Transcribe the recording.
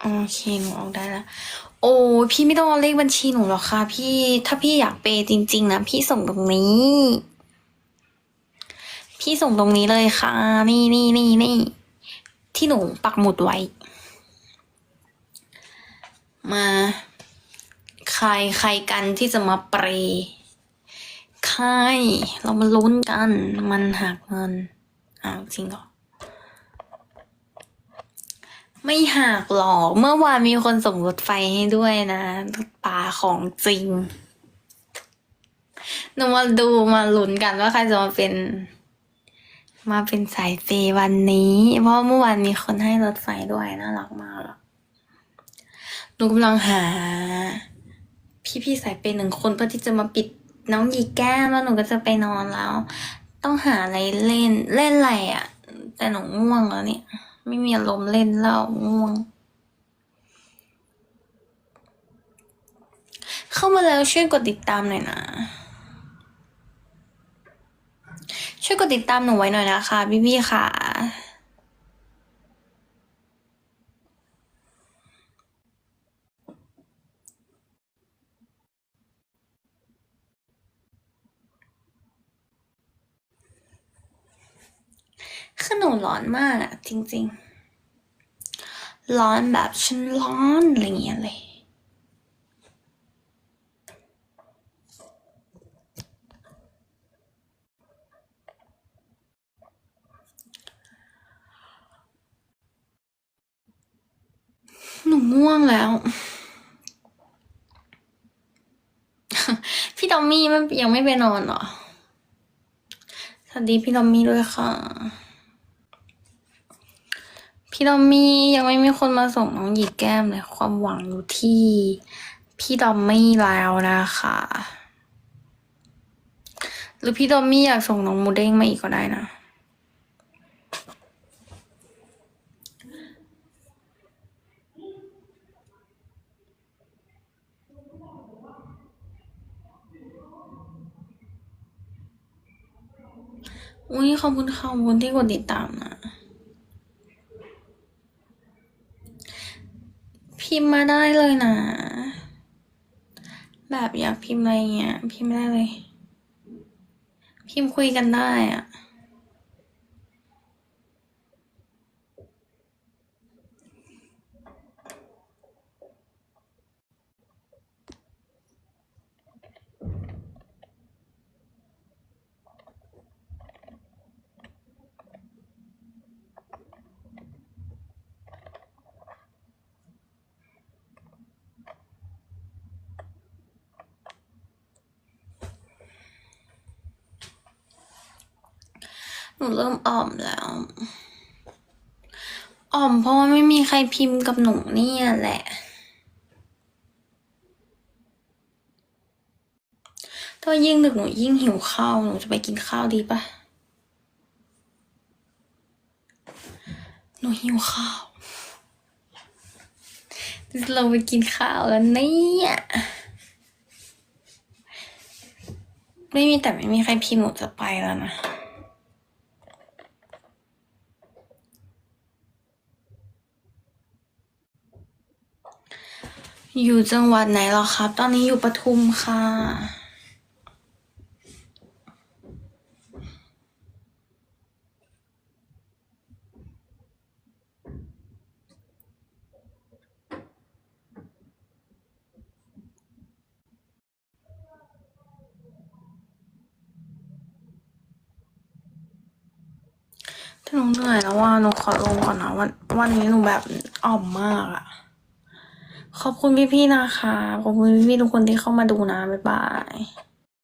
โอเคหนูออกได้แล้ว โอ้พี่ไม่ต้องเอาเลขบัญชีหนูหรอกค่ะ พี่ถ้าพี่อยากเปย์จริง ๆ นะพี่ส่งตรงนี้ พี่ส่งตรงนี้เลยค่ะ นี่นี่นี่นี่ที่หนูปักหมุดไว้ มา ใครใครกันที่จะมาเปรย์ใครเรามาลุ้นกัน มันหักเงินอ้าวจริงเหรอ ไม่หักหรอกเมื่อวานมีคนส่งรถไฟให้ด้วยนะปลาของจริงหนูมาดูมาลุ้นกันว่าใครจะมาเป็น มาเป็นสายเปย์วันนี้ เพราะเมื่อวานมีคนให้รถไฟด้วยน่ารักมากหรอกหนูกำลังหา พี่ๆสายเปย์หนึ่งคนเพื่อที่จะมาปิดน้องยีแก้มแล้วหนูก็จะไปนอนแล้ว ต้องหาอะไรเล่นเล่นอะไรอะ่ะ แต่หนูง่วงแล้วเนี่ย ไม่มีอารมณ์เล่นแล้วง่วง เข้ามาแล้วช่วยกดติดตามหน่อยนะ ช่วยกดติดตามหนูไว้หน่อยนะคะพี่พี่ๆค่ะ คือหนูร้อนมากอะจริง ๆ ร้อนแบบฉันร้อนอะไรเงี้ยเลยหนูง่วงแล้ว พี่ดอมมี่ยังไม่ไปนอนเหรอ สวัสดีพี่ดอมมี่ด้วยค่ะ พี่ดอมมี่ยังไม่มีคนมาส่งน้องหยีแก้มเลยความหวังอยู่ที่พี่ดอมมี่แล้วนะคะ หรือพี่ดอมมี่อยากส่งน้องมูเด้งมาอีกก็ได้นะ อุ้ยขอบคุณค่ะขอบคุณที่กดติดตามนะ พิมพ์มาได้เลยนะ แบบอยากพิมพ์อะไรเงี้ย พิมพ์ได้เลย พิมพ์คุยกันได้อะ หนูเริ่มอ่อมแล้วอ่อมเพราะว่าไม่มีใครพิมพ์กับหนูเนี่ยแหละ ถ้ายิ่งดึกหนูยิ่งหิวข้าวหนูจะไปกินข้าวดีปะหนูหิวข้าวเราไปกินข้าวแล้วเนี่ยไม่มีแต่ไม่มีใครพิมพ์หนูจะไปแล้วนะ อยู่จังหวัดไหนเหรอครับ ตอนนี้อยู่ปทุมค่ะ ถ้าหนูเหนื่อยแล้วว่าหนูขอลงก่อนนะวันวันนี้หนูแบบอ่อมมากอะ ขอบคุณพี่ๆนะคะ ขอบคุณพี่ๆทุกคนที่เข้ามาดูนะ บ๊ายบาย